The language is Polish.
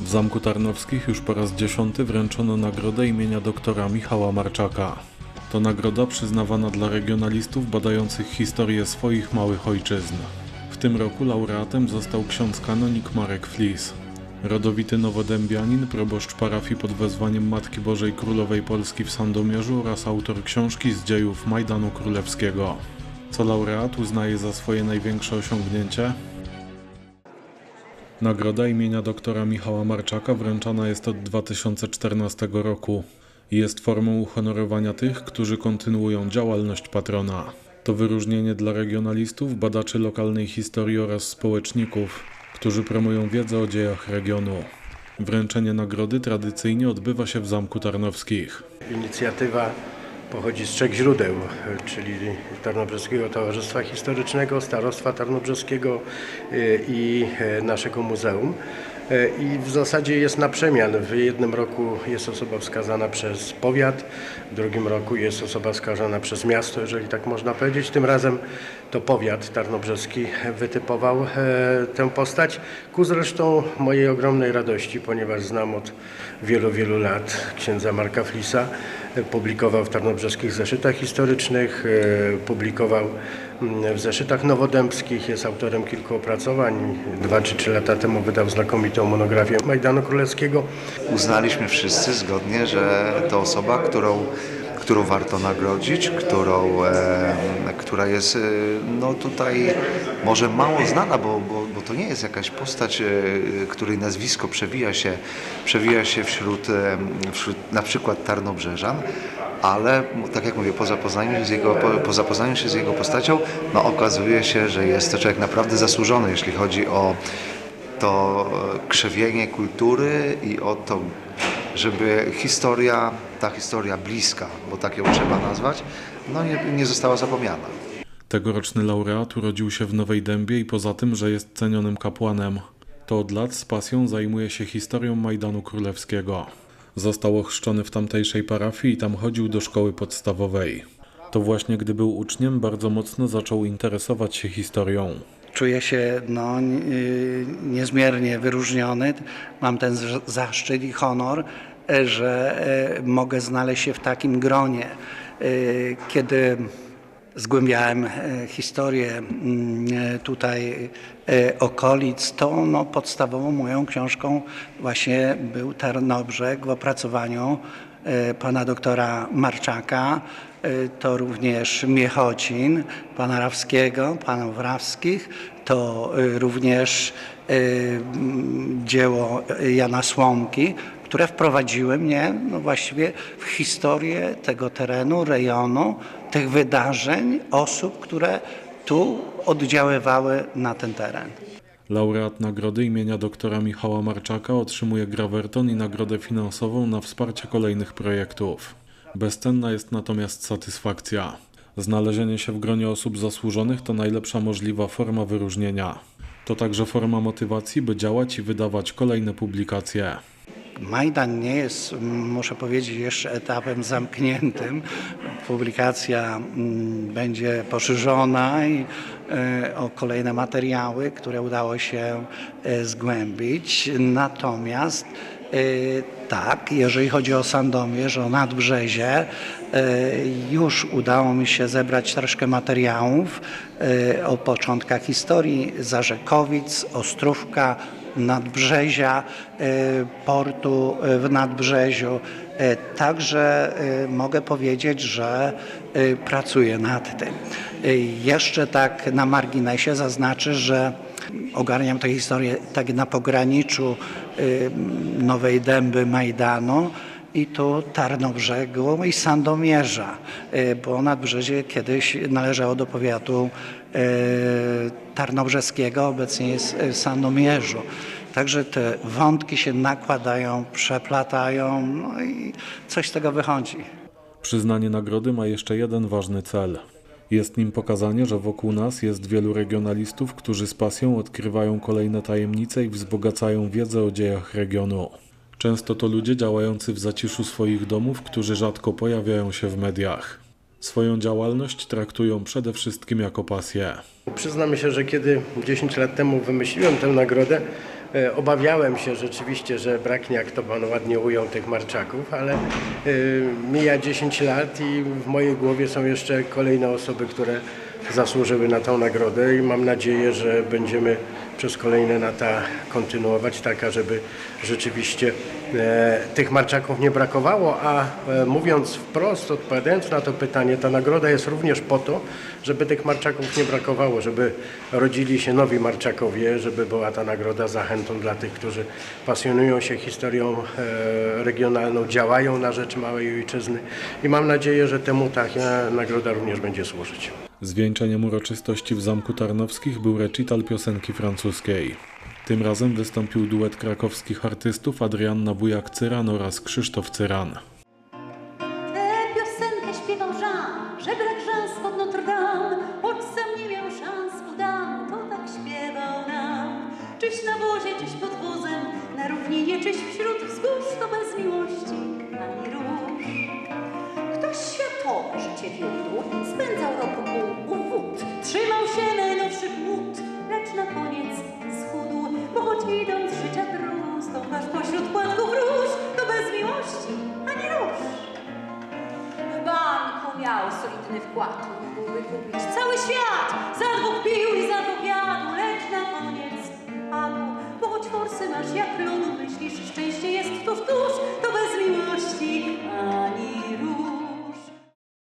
W Zamku Tarnowskich już po raz dziesiąty wręczono nagrodę imienia doktora Michała Marczaka. To nagroda przyznawana dla regionalistów badających historię swoich małych ojczyzn. W tym roku laureatem został ksiądz kanonik Marek Flis. Rodowity nowodębianin, proboszcz parafii pod wezwaniem Matki Bożej Królowej Polski w Sandomierzu oraz autor książki z dziejów Majdanu Królewskiego. Co laureat uznaje za swoje największe osiągnięcie? Nagroda imienia doktora Michała Marczaka wręczana jest od 2014 roku i jest formą uhonorowania tych, którzy kontynuują działalność patrona. To wyróżnienie dla regionalistów, badaczy lokalnej historii oraz społeczników, którzy promują wiedzę o dziejach regionu. Wręczenie nagrody tradycyjnie odbywa się w Zamku Tarnowskich. Inicjatywa pochodzi z trzech źródeł, czyli Tarnobrzeskiego Towarzystwa Historycznego, Starostwa Tarnobrzeskiego y, i e, naszego muzeum. E, I w zasadzie jest na przemian. W jednym roku jest osoba wskazana przez powiat, w drugim roku jest osoba wskazana przez miasto, jeżeli tak można powiedzieć. Tym razem to powiat tarnobrzeski wytypował e, tę postać, ku zresztą mojej ogromnej radości, ponieważ znam od wielu, wielu lat księdza Marka Flisa. Publikował w tarnobrzeskich zeszytach historycznych, e, publikował mm, w zeszytach nowodębskich, jest autorem kilku opracowań. Dwa czy trzy lata temu wydał znakomitą monografię Majdanu Królewskiego. uznaliśmy wszyscy zgodnie, że to osoba, którą, którą warto nagrodzić, którą, e, która jest e, no tutaj może mało znana, bo, bo, bo to nie jest jakaś postać, e, której nazwisko przewija się, przewija się wśród, e, wśród na przykład Tarnobrzeżan, ale tak jak mówię, po zapoznaniu się z jego, po, po zapoznaniu się z jego postacią, no okazuje się, że jest to człowiek naprawdę zasłużony, jeśli chodzi o to krzewienie kultury i o to, żeby historia, ta historia bliska, bo tak ją trzeba nazwać, no nie, nie została zapomniana. Tegoroczny laureat urodził się w Nowej Dębie i poza tym, że jest cenionym kapłanem, to od lat z pasją zajmuje się historią Majdanu Królewskiego. Został ochrzczony w tamtejszej parafii i tam chodził do szkoły podstawowej. To właśnie gdy był uczniem, bardzo mocno zaczął interesować się historią. Czuję się no, y, niezmiernie wyróżniony. Mam ten zaszczyt i honor, e, że e, mogę znaleźć się w takim gronie. E, Kiedy zgłębiałem historię mm, tutaj okolic, to no, podstawową moją książką właśnie był Tarnobrzeg w opracowaniu pana doktora Marczaka, to również Miechocin, pana Rawskiego, panów Rawskich, to e, również e, dzieło Jana Słomki, które wprowadziły mnie no właściwie w historię tego terenu, rejonu, tych wydarzeń, osób, które tu oddziaływały na ten teren. Laureat nagrody imienia doktora Michała Marczaka otrzymuje grawerton i nagrodę finansową na wsparcie kolejnych projektów. Bezcenna jest natomiast satysfakcja. Znalezienie się w gronie osób zasłużonych to najlepsza możliwa forma wyróżnienia. To także forma motywacji, by działać i wydawać kolejne publikacje. Majdan nie jest, muszę powiedzieć, jeszcze etapem zamkniętym. Publikacja mm, będzie poszerzona i e, o kolejne materiały, które udało się e, zgłębić. Natomiast e, tak, jeżeli chodzi o Sandomierz, o Nadbrzezie, już udało mi się zebrać troszkę materiałów o początkach historii Zarzekowic, Ostrówka, Nadbrzezia, e, portu e, w Nadbrzeziu. E, Także mogę powiedzieć, że pracuję nad tym. Jeszcze tak na marginesie zaznaczę, że ogarniam tę historię tak na pograniczu Nowej Dęby, Majdanu i tu Tarnobrzegu i Sandomierza, bo Nadbrzezie kiedyś należało do powiatu tarnobrzeskiego, obecnie jest w Sandomierzu. Także te wątki się nakładają, przeplatają, no i coś z tego wychodzi. Przyznanie nagrody ma jeszcze jeden ważny cel. Jest nim pokazanie, że wokół nas jest wielu regionalistów, którzy z pasją odkrywają kolejne tajemnice i wzbogacają wiedzę o dziejach regionu. Często to ludzie działający w zaciszu swoich domów, którzy rzadko pojawiają się w mediach. Swoją działalność traktują przede wszystkim jako pasję. Przyznam się, że kiedy 10 lat temu wymyśliłem tę nagrodę, Obawiałem się rzeczywiście, że braknie, jak to Pan ładnie ujął, tych marczaków, ale e, mija 10 lat i w mojej głowie są jeszcze kolejne osoby, które zasłużyły na tą nagrodę i mam nadzieję, że będziemy przez kolejne lata kontynuować taka, żeby rzeczywiście e, tych marczaków nie brakowało, a e, mówiąc wprost, odpowiadając na to pytanie, ta nagroda jest również po to, żeby tych marczaków nie brakowało, żeby rodzili się nowi marczakowie, żeby była ta nagroda zachętą dla tych, którzy pasjonują się historią e, regionalną, działają na rzecz małej ojczyzny i mam nadzieję, że temu ta e, nagroda również będzie służyć. Zwieńczeniem uroczystości w Zamku Tarnowskich był recital piosenki francuskiej. Tym razem wystąpił duet krakowskich artystów Adrianna Bujak-Cyran oraz Krzysztof Cyran. Tę piosenkę śpiewał Jean, żebrak Jean spod Notre Dame, choć sam nie miał szans udam, to tak śpiewał nam. Czyś na wozie, czyś pod wozem, na równinie, czyś wśród wzgórz, to bez miłości ani. Idąc życia drugą, stąpasz pośród płatków róż, to bez miłości ani róż. W banku miał solidny wkład, mógłby kupić cały świat,